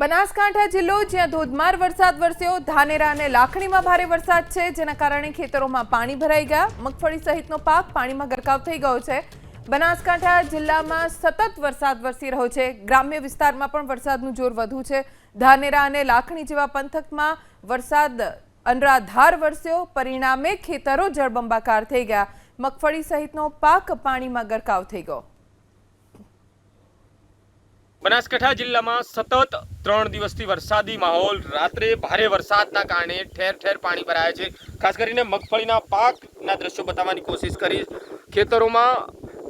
બનાસકાંઠા જિલ્લો, જ્યાં ધોધમાર વરસાદ વરસ્યો. ધાનેરા અને લાખણીમાં ભારે વરસાદ છે, જેના કારણે ખેતરોમાં પાણી ભરાઈ ગયા. મગફળી સહિતનો પાક પાણીમાં ગરકાવ થઈ ગયો છે. બનાસકાંઠા જિલ્લામાં સતત વરસાદ વરસી રહ્યો છે. ગ્રામ્ય વિસ્તારમાં પણ વરસાદનું જોર વધુ છે. ધાનેરા અને લાખણી જેવા પંથકમાં વરસાદ અનરાધાર વરસ્યો. પરિણામે ખેતરો જળબંબાકાર થઈ ગયા. મગફળી સહિતનો પાક પાણીમાં ગરકાવ થઈ ગયો. બનાસકાંઠા જિલ્લામાં સતત ત્રણ દિવસથી વરસાદી માહોલ, રાત્રે ભારે વરસાદના કારણે ઠેર ઠેર પાણી ભરાયા છે. ખાસ કરીને મગફળીના પાકના દ્રશ્યો બતાવવાની કોશિશ કરી. ખેતરોમાં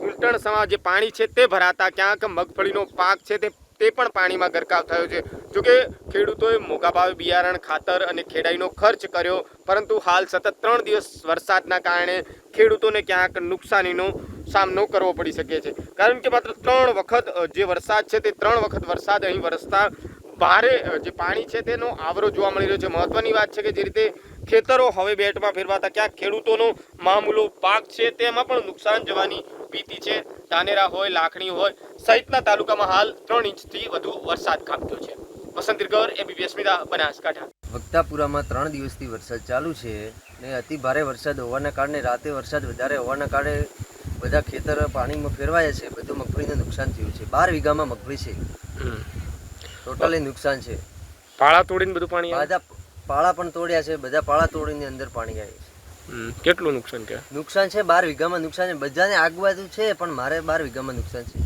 ઉલટણ સમા જે પાણી છે તે ભરાતા ક્યાંક મગફળીનો પાક છે તે તે પણ પાણીમાં ગરકાવ થયો છે. જોકે ખેડૂતોએ મોંઘા ભાવે બિયારણ, ખાતર અને ખેડાઈનો ખર્ચ કર્યો, પરંતુ હાલ સતત ત્રણ દિવસ વરસાદના કારણે ખેડૂતોને ક્યાંક નુકસાનીનો સામનો કરવો પડી શકે છે. કારણ કે માત્ર ત્રણ વખત જે વરસાદ છે તે ત્રણ વખત વરસાદ અહીં વરસતા ભારે જે પાણી છે તેનો આવરો જોવા મળી રહ્યો છે. મહત્વની વાત છે કે જે રીતે ખેતરો હવે બેટમાં ફેરવાતા, ક્યાંક ખેડૂતોનો મામૂલો પાક છે તેમાં પણ નુકસાન જવાની ભીતિ છે. ધાનેરા હોય, લાખણી હોય, સહિતના તાલુકામાં હાલ ત્રણ ઇંચથી વધુ વરસાદ ખાબક્યો છે. વસંત ગર એબીપી અસ્મિતા બનાસકાંઠા. વક્તાપુરામાં ત્રણ દિવસથી વરસાદ ચાલુ છે ને અતિ ભારે વરસાદ હોવાના કારણે રાતે વરસાદ વધારે હોવાના કારણે બધા ખેતર પાણીમાં ફેરવાયા છે બધું મગફળીને નુકસાન થયું છે. બાર વીઘામાં મગફળી છે. ટોટલી નુકસાન છે. પાળા તોડીને બધું પાણી બધા પાળા પણ તોડ્યા છે બધા પાળા તોડીને અંદર પાણી આવે છે. કેટલું નુકસાન કે? નુકસાન છે બાર વીઘામાં નુકસાન છે. બધાને આગબાજુ છે પણ મારે બાર વીઘામાં નુકસાન છે.